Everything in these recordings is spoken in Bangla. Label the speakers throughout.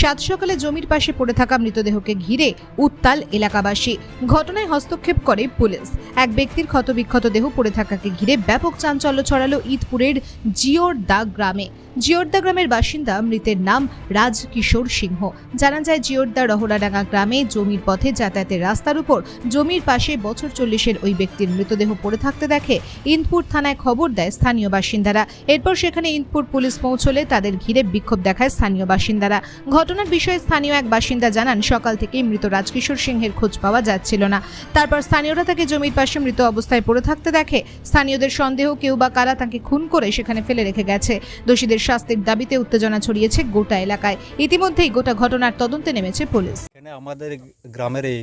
Speaker 1: সাত সকালে জমির পাশে পড়ে থাকা মৃতদেহকে ঘিরে উত্তাল এলাকাবাসী ঘটনায় হস্তক্ষেপ করে পুলিশ। এক ব্যক্তির ক্ষতবিক্ষত দেহ পড়ে থাকাকে ঘিরে ব্যাপক চাঞ্চল্য ছড়ালো ঈদপুরের জিওরদা গ্রামে। জিওরদা গ্রামের বাসিন্দা মৃতের নাম রাজ কিশোর সিংহ। জানা যায়, জিওরদা রহরাডাঙ্গা গ্রামে জমির পথে যাতায়াতের রাস্তার উপর জমির পাশে বছর চল্লিশের ওই ব্যক্তির মৃতদেহ পড়ে থাকতে দেখে ইন্দপুর থানায় খবর দেয় স্থানীয় বাসিন্দারা। এরপর সেখানে ইন্দপুর পুলিশ পৌঁছলে তাদের ঘিরে বিক্ষোভ দেখায় স্থানীয় বাসিন্দারা। ঘটনার বিষয়ে স্থানীয় এক বাসিন্দা জানান, সকাল থেকেই মৃত রাজকিশোর সিংহের খোঁজ পাওয়া যাচ্ছিল না। তারপর স্থানীয়রা তাকে জমির পাশে মৃত অবস্থায় পড়ে থাকতে দেখে স্থানীয়দের সন্দেহ কেউ বা কারা তাকে খুন করে সেখানে ফেলে রেখে গেছে। দোষীদের শাস্তির দাবিতে উত্তেজনা ছড়িয়েছে গোটা এলাকায়। ইতিমধ্যেই গোটা ঘটনার তদন্তে নেমেছে পুলিশ।
Speaker 2: আমাদের গ্রামের এই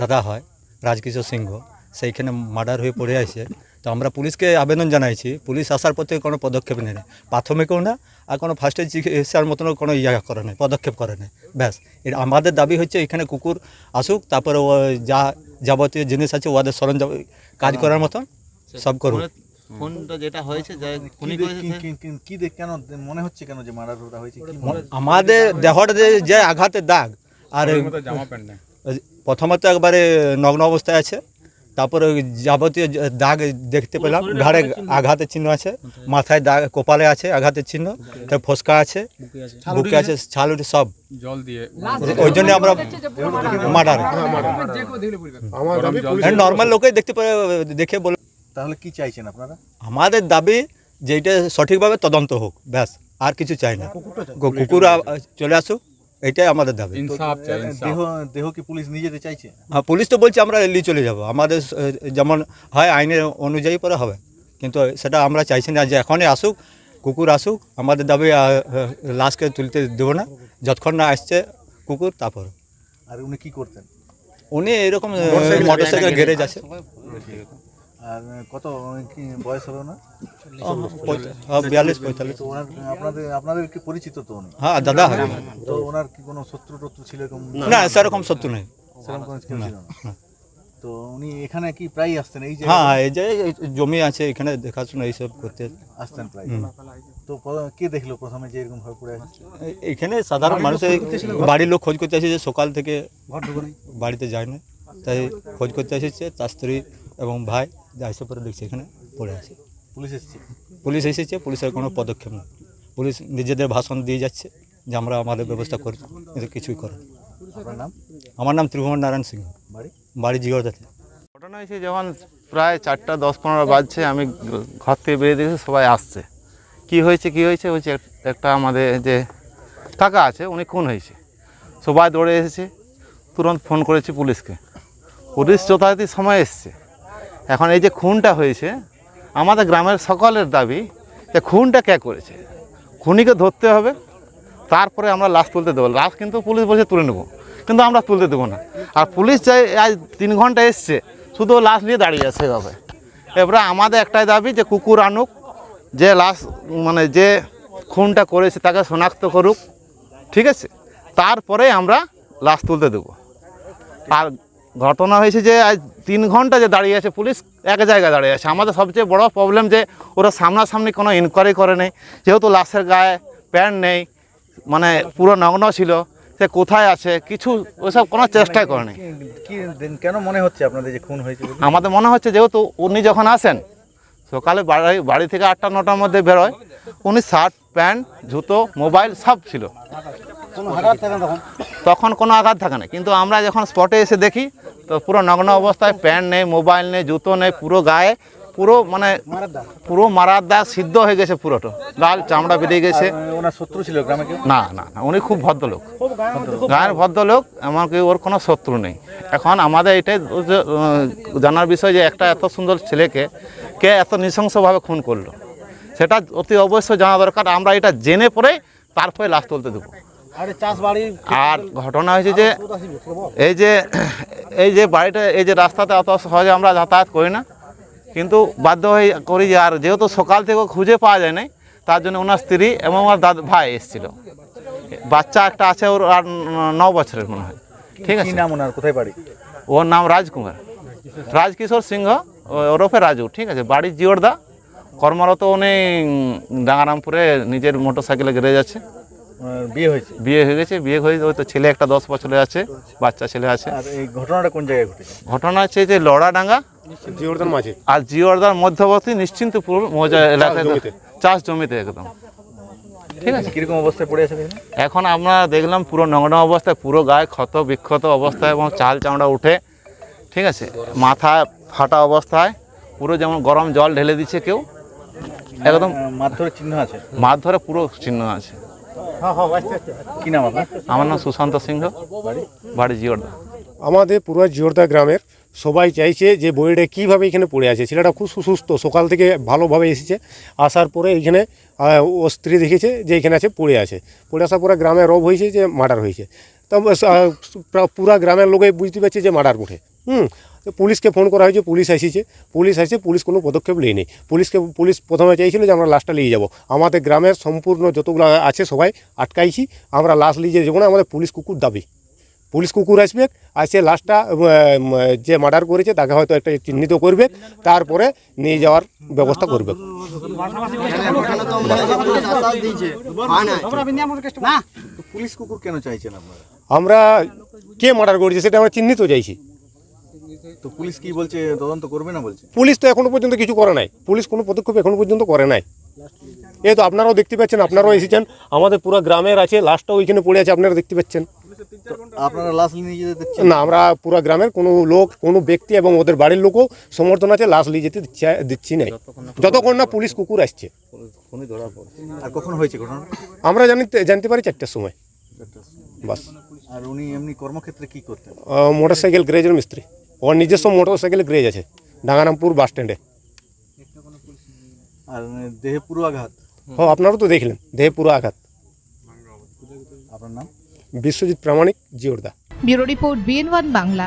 Speaker 2: দাদা হয়, রাজকিশোর সিংহ। সেইখানে মার্ডার হয়ে পড়ে আছে। তো আমরা পুলিশকে আবেদন জানাইছি। পুলিশ আসার পর থেকে কোনো পদক্ষেপ নেই। প্রাথমিকও না আর কোনো ফার্স্ট এড চিকিৎসার মতন কোনো ইয়া করে নেই পদক্ষেপ করে নেই। ব্যাস আমাদের দাবি হচ্ছে এখানে কুকুর আসুক তারপরে ও যা যাবতীয় জিনিস আছে ওদের সরঞ্জাম কাজ করার মতন সব করুক।
Speaker 3: মনে
Speaker 2: আমাদের দেহটা যে যে আঘাতের দাগ আর প্রথমত একবারে নগ্ন অবস্থায় আছে তারপরে ওই যাবতীয় দাগ দেখতে পেলাম। ঘাড়ে আঘাতের চিহ্ন আছে মাথায় দাগ কপালে আছে আঘাতের চিহ্ন তার ফসকা আছে বুকে আছে। ছালুটি সব।
Speaker 4: জল দিয়ে
Speaker 2: ওই জন্য আমরা মার্ডার নর্মাল লোকেই দেখতে পারে দেখে বলে
Speaker 3: তাহলে কি চাইছেন আপনারা?
Speaker 2: আমাদের দাবি যে এটা সঠিকভাবে তদন্ত হোক ব্যাস আর কিছু চাই না। কুকুর চলে আসুক। এটাই আমাদের দাবি।
Speaker 3: দেহ দেহ কি পুলিশ নিয়ে যেতে চাইছে?
Speaker 2: হ্যাঁ পুলিশ তো বলছে আমরা এলি চলে যাব। আমাদের যেমন হয় আইনের অনুযায়ী পরে হবে। কিন্তু সেটা আমরা চাইছি না যে এখনই আসুক কুকুর আসুক আমাদের দাবি লাশকে তুলতে দেবো না। যতক্ষণ না আসছে কুকুর তারপর।
Speaker 3: আর উনি কি করতেন?
Speaker 2: উনি এরকম মোটরসাইকেল গ্যারেজ আছে।
Speaker 3: আর কত? কি বয়স হলো না
Speaker 2: হ্যাঁ, বিয়াল্লিশ পঁয়তাল্লিশ।
Speaker 3: তো ওনার আপনাদের আপনাদের কি পরিচিত তো উনি?
Speaker 2: হ্যাঁ দাদা
Speaker 3: তো ওনার কি কোনো শত্রু টত্রু ছিল এরকম?
Speaker 2: না সেরকম সত্য নেই।
Speaker 3: সেরকম কোনো ছিল না তো উনি এখানে কি প্রায় আসতেন? এই যে
Speaker 2: হ্যাঁ এই যে জমি আছে এখানে দেখাশোনা এইসব করতে
Speaker 3: আসতেন। প্রায় তো কে দেখল প্রথমে যে এরকম ভাবে পড়ে আছে?
Speaker 2: এখানে সাধারণ মানুষের বাড়ির লোক খোঁজ করতে আসে যে সকাল থেকে বাড়িতে যায় না। তাই খোঁজ করতে এসেছে তার স্ত্রী এবং ভাই। এসে পরে দেখছে এখানে পড়ে আছে।
Speaker 3: পুলিশ এসেছে?
Speaker 2: পুলিশ এসেছে পুলিশের কোনো পদক্ষেপ নেই। পুলিশ নিজেদের ভাষণ দিয়ে যাচ্ছে যে আমরা আমাদের ব্যবস্থা করছি কিন্তু কিছুই করে
Speaker 3: নাম?
Speaker 2: আমার নাম ত্রিভুবন নারায়ণ সিংহ
Speaker 3: বাড়ি?
Speaker 2: বাড়ি জিগরদাতে
Speaker 5: ঘটনা হয়েছে যখন প্রায় চারটা দশ পনেরো বাজছে আমি ঘর থেকে বেরিয়ে দেখছি সবাই আসছে। কি হয়েছে কি হয়েছে? এক- একটা আমাদের যে কাকা আছে উনি খুন হয়েছে। সবাই দৌড়ে এসেছে তুরন্ত ফোন করেছি পুলিশকে। পুলিশ যথারীতি সময় এসছে। এখন এই যে খুনটা হয়েছে, আমাদের গ্রামের সকলের দাবি যে খুনটা কে করেছে? খুনিকে ধরতে হবে, তারপরে আমরা লাশ তুলতে দেবো। লাশ কিন্তু পুলিশ বলছে তুলে নেব, কিন্তু আমরা তুলতে দেবো না। আর পুলিশ চাই, আজ তিন ঘণ্টা এসছে, শুধু লাশ নিয়ে দাঁড়িয়ে আছে এভাবে। এবারে আমাদের একটাই দাবি যে কুকুর আনুক, যে লাশ মানে যে খুনটা করেছে তাকে শনাক্ত করুক, ঠিক আছে? তারপরে আমরা লাশ তুলতে দেবো। আর ঘটনা হয়েছে যে আজ তিন ঘণ্টা যে দাঁড়িয়ে আছে পুলিশ এক জায়গায় দাঁড়িয়ে আছে। আমাদের সবচেয়ে বড় প্রবলেম যে ওরা সামনাসামনি কোনো ইনকোয়ারি করে নেই। যেহেতু লাশের গায়ে প্যান্ট নেই মানে পুরো নগ্ন ছিল সে কোথায় আছে কিছু ওসব কোনো চেষ্টাই করেনি
Speaker 3: কেন মনে হচ্ছে আপনাদের যে খুন হয়েছে
Speaker 5: আমাদের মনে হচ্ছে যেহেতু উনি যখন আসেন সকালে বাড়ি বাড়ি থেকে আটটা নটার মধ্যে বেরোয় উনি শার্ট প্যান্ট জুতো মোবাইল সব ছিল। তখন কোনো আঘাত থাকে না। কিন্তু আমরা যখন স্পটে এসে দেখি তো পুরো নগ্ন অবস্থায় প্যান্ট নেই মোবাইল নেই জুতো নেই পুরো গায়ে পুরো মানে পুরো মারার দাগ সিদ্ধ হয়ে গেছে পুরোটা। লাল চামড়া বেরিয়ে গেছে।
Speaker 3: ওনার শত্রু ছিল গ্রামে
Speaker 5: না না না উনি খুব ভদ্রলোক। গায়ের ভদ্রলোক এমনকি ওর কোনো শত্রু নেই। এখন আমাদের এটাই জানার বিষয় যে একটা এত সুন্দর ছেলেকে কে এত নৃশংসভাবে খুন করল? সেটা অতি অবশ্যই জানা দরকার। আমরা এটা জেনে পরে তারপরে লাশ তুলতে দেবো। আর ঘটনা হয়েছে যে এই যে এই যে বাড়িটা এই যে রাস্তাতে অত সহজে আমরা যাতায়াত করি না। কিন্তু বাধ্য হয়ে করি যে আর যেহেতু সকাল থেকে খুঁজে পাওয়া যায় নাই তার জন্য ওনার স্ত্রী এবং ওনার দাদা ভাই এসেছিল। বাচ্চা একটা আছে ওর আর ন- বছরের মনে হয়। ঠিক আছে?
Speaker 3: নাম ওনার? কোথায় বাড়ি?
Speaker 5: ওর নাম রাজকুমার। রাজকিশোর সিংহ ওরফে রাজু ঠিক আছে? বাড়ি জিওরদা কর্মরত উনি ডাঙ্গারামপুরে নিজের মোটর সাইকেলে গ্যারেজ আছে।
Speaker 3: ওনার বিয়ে হয়েছে?
Speaker 5: বিয়ে হয়ে গেছে বিয়ে হয়ে ওই তো ছেলে একটা দশ বছরে আছে বাচ্চা ছেলে আছে।
Speaker 3: আর এই ঘটনাটা কোন জায়গায় ঘটেছে?
Speaker 5: ঘটনা হচ্ছে যে লড়াডাঙ্গা
Speaker 4: জিওরদার মাঝে।
Speaker 5: আর জিওরদার মধ্যবর্তী নিশ্চিন্তপুর মৌজা এলাকায়। চাষ জমিতে একদম। ঠিক আছে?
Speaker 3: কীরকম অবস্থায় পড়ে আছে
Speaker 5: এখন আমরা দেখলাম পুরো নোংরা অবস্থায় পুরো গায়ে ক্ষত বিক্ষত অবস্থায় এবং চাল চামড়া উঠে ঠিক আছে? মাথা ফাটা অবস্থায় পুরো যেমন গরম জল ঢেলে দিচ্ছে কেউ একদম
Speaker 3: আহ, মারধরের চিহ্ন আছে।
Speaker 5: মাছ ধরে পুরো চিহ্ন আছে।
Speaker 3: কি নাম আপনার?
Speaker 5: আমার নাম সুশান্ত সিংহ। বাড়ি? জিওরদা
Speaker 4: আমাদের পুরো জিওরদা গ্রামের সবাই চাইছে যে বইটা কীভাবে এখানে পড়ে আছে। ছেলেটা খুব সুস্থ সকাল থেকে ভালোভাবে এসেছে। আসার পরে এখানে ও স্ত্রী দেখেছে যে এখানে আছে পড়ে আছে। পড়ে আসার পরে গ্রামে রব হয়েছে যে মার্ডার হয়েছে। তো পুরা গ্রামের লোকে বুঝতে পারছে যে মার্ডার উঠে হুম পুলিশকে ফোন করা হয়েছে পুলিশ এসেছে। পুলিশ এসে পুলিশ কোনো পদক্ষেপ নেয়নি। পুলিশকে পুলিশ প্রথমে চাইছিল যে আমরা লাশটা নিয়ে যাব। আমাদের গ্রামের সম্পূর্ণ যতগুলো আছে সবাই আটকাইছি। আমরা লাশ নিয়ে যাব না আমাদের পুলিশ কুকুর দাবি। পুলিশ কুকুর আসবে আসে লাশটা যে মার্ডার করেছে তাকে হয়তো একটা চিহ্নিত করবে তারপরে নিয়ে যাওয়ার ব্যবস্থা করবে।
Speaker 3: পুলিশ কুকুর কেন চাইছেন
Speaker 4: আমরা কে মার্ডার করেছে সেটা আমরা চিহ্নিত চাইছি।
Speaker 3: তো পুলিশ কি বলছে তদন্ত করবে না বলছে?
Speaker 4: পুলিশ তো এখনও পর্যন্ত কিছু করে নাই। পুলিশ কোনো পদক্ষেপ এখনও পর্যন্ত করে নাই। এই তো আপনারাও দেখতে পাচ্ছেন আপনারাও এসেছেন। আমাদের পুরো গ্রামের আছে লাশটাও ওইখানে পড়ে আছে আপনারা দেখতে পাচ্ছেন।
Speaker 3: আপনারা লাশ নিয়ে যেতে দিচ্ছেন?
Speaker 4: না আমরা পুরো গ্রামের কোনো লোক কোনো ব্যক্তি এবং ওদের বাড়ির লোকও সমর্থন আছে লাশ নিয়ে যেতে দিচ্ছে- দিচ্ছি নাই। যতক্ষণ না পুলিশ কুকুর আসছে।
Speaker 3: আর কখন হয়েছে ঘটনা?
Speaker 4: আমরা জানিতে জানতে পারি চারটার সময়। বাস।
Speaker 3: আর উনি এমনি কর্মক্ষেত্রে কি করতেন?
Speaker 4: মোটর সাইকেল গ্যারেজের মিস্ত্রি। ওর নিজস্ব মোটর সাইকেলে গ্রেজ আছে ডাঙ্গারামপুর বাস স্ট্যান্ডে
Speaker 3: আর দেহে পুরো আঘাত?
Speaker 4: ও আপনারও তো দেখলেন দেহে পুরো আঘাত।
Speaker 3: আপনার নাম?
Speaker 4: Biswajit Pramanik জিওরদা
Speaker 1: bureau report BN one Bangla.